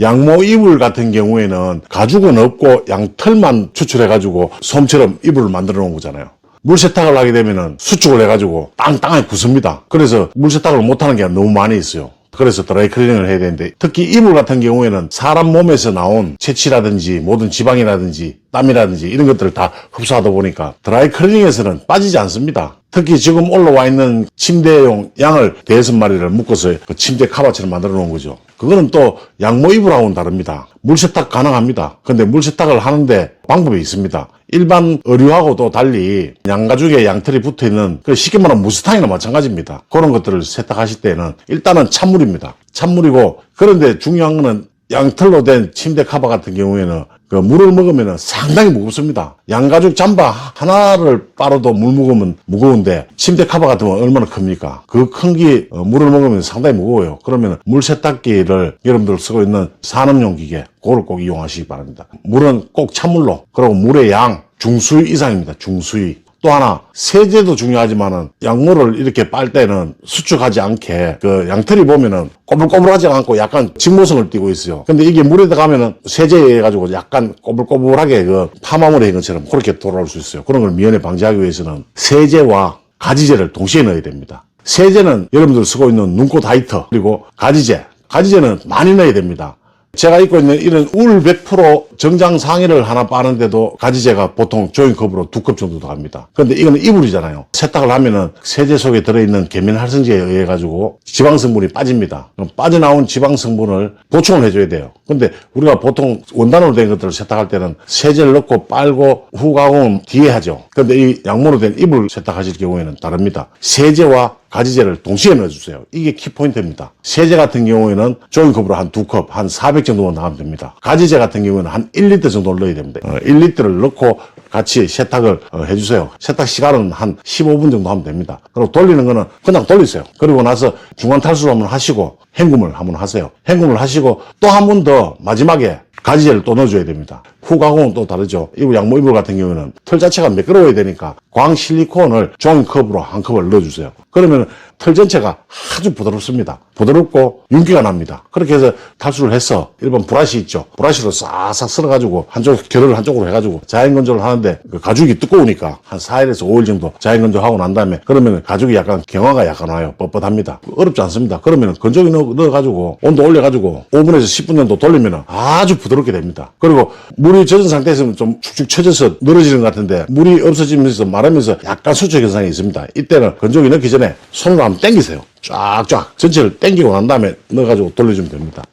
양모 이불 같은 경우에는 가죽은 없고 양털만 추출해가지고 솜처럼 이불을 만들어 놓은 거잖아요. 물 세탁을 하게 되면은 수축을 해가지고 땅땅하게 굳습니다. 그래서 물 세탁을 못하는 게 너무 많이 있어요. 그래서 드라이 클리닝을 해야 되는데 특히 이불 같은 경우에는 사람 몸에서 나온 채취라든지 모든 지방이라든지 땀이라든지 이런 것들을 다 흡수하다 보니까 드라이 클리닝에서는 빠지지 않습니다. 특히 지금 올라와 있는 침대용 양을 대여섯 마리를 묶어서 그 침대 카바처럼 만들어 놓은 거죠. 그거는 또 양모 이불하고는 다릅니다. 물 세탁 가능합니다. 근데 물 세탁을 하는데 방법이 있습니다. 일반 의류하고도 달리 양가죽에 양털이 붙어 있는 그 쉽게 말하면 무스탕이나 마찬가지입니다. 그런 것들을 세탁하실 때는 일단은 찬물입니다. 찬물이고 그런데 중요한 거는 양털로 된 침대 카바 같은 경우에는 그 물을 먹으면 상당히 무겁습니다. 양가죽 잠바 하나를 빨아도 물 먹으면 무거운데 침대 카바 건 얼마나 큽니까? 그 큰 게 물을 먹으면 상당히 무거워요. 그러면 물 세탁기를 여러분들 쓰고 있는 산업용 기계 그걸 꼭 이용하시기 바랍니다. 물은 꼭 찬물로 그리고 물의 양 중수위 이상입니다. 중수위. 또 하나 세제도 중요하지만은 양모를 이렇게 빨 때는 수축하지 않게 그 양털이 보면은 꼬불꼬불하지 않고 약간 직모성을 띠고 있어요. 근데 이게 물에 들어가면은 세제해 가지고 약간 꼬불꼬불하게 그 파마물에 있는 것처럼 그렇게 돌아올 수 있어요. 그런 걸 미연에 방지하기 위해서는 세제와 가지제를 동시에 넣어야 됩니다. 세제는 여러분들 쓰고 있는 눈꽃 하이터 그리고 가지제 가지제는 많이 넣어야 됩니다. 제가 입고 있는 이런 울 100% 정장 상의를 하나 빠는데도 가지제가 보통 조인컵으로 두 컵 정도 들어갑니다. 근데 이거는 이불이잖아요. 세탁을 하면은 세제 속에 들어있는 계면 활성제에 의해 가지고 지방 성분이 빠집니다. 그럼 빠져나온 지방 성분을 보충을 해줘야 돼요. 근데 우리가 보통 원단으로 된 것들을 세탁할 때는 세제를 넣고 빨고 후 가공은 뒤에 하죠. 근데 이 양모로 된 이불 세탁하실 경우에는 다릅니다. 세제와 가지제를 동시에 넣어주세요. 이게 키포인트입니다. 세제 같은 경우에는 종이컵으로 한 두 컵, 한 400 정도만 넣으면 됩니다. 가지제 같은 경우에는 한 1리터 정도를 넣어야 됩니다. 어, 1리터를 넣고 같이 세탁을 어, 해주세요. 세탁 시간은 한 15분 정도 하면 됩니다. 그리고 돌리는 거는 그냥 돌리세요. 그리고 나서 중간 탈수를 한번 하시고 헹굼을 한번 하세요. 헹굼을 하시고 또 한 번 더 마지막에 가지제를 또 넣어줘야 됩니다. 후 가공은 또 다르죠. 이불 양모 이불 같은 경우에는 털 자체가 매끄러워야 되니까 광 실리콘을 종이컵으로 한 컵을 넣어주세요. 그러면 털 전체가 아주 부드럽습니다. 부드럽고 윤기가 납니다. 그렇게 해서 탈수를 해서 일반 브라시 있죠. 브라시로 싹싹 쓸어가지고 한쪽 결을 한쪽으로 해가지고 자연 건조를 하는데 그 가죽이 두꺼우니까 한 4일에서 5일 정도 자연 건조하고 난 다음에 그러면 가죽이 약간 경화가 약간 와요. 뻣뻣합니다. 어렵지 않습니다. 그러면 건조기 넣어, 넣어가지고 온도 올려가지고 5분에서 10분 정도 돌리면 아주 부드럽게 됩니다. 그리고 물이 젖은 상태에서는 좀 축축 처져서 늘어지는 것 같은데 물이 없어지면서 마르면서 약간 수축 현상이 있습니다. 이때는 건조기 넣기 전에 손으로 한번 당기세요. 쫙쫙 전체를 당기고 난 다음에 넣어가지고 돌려주면 됩니다.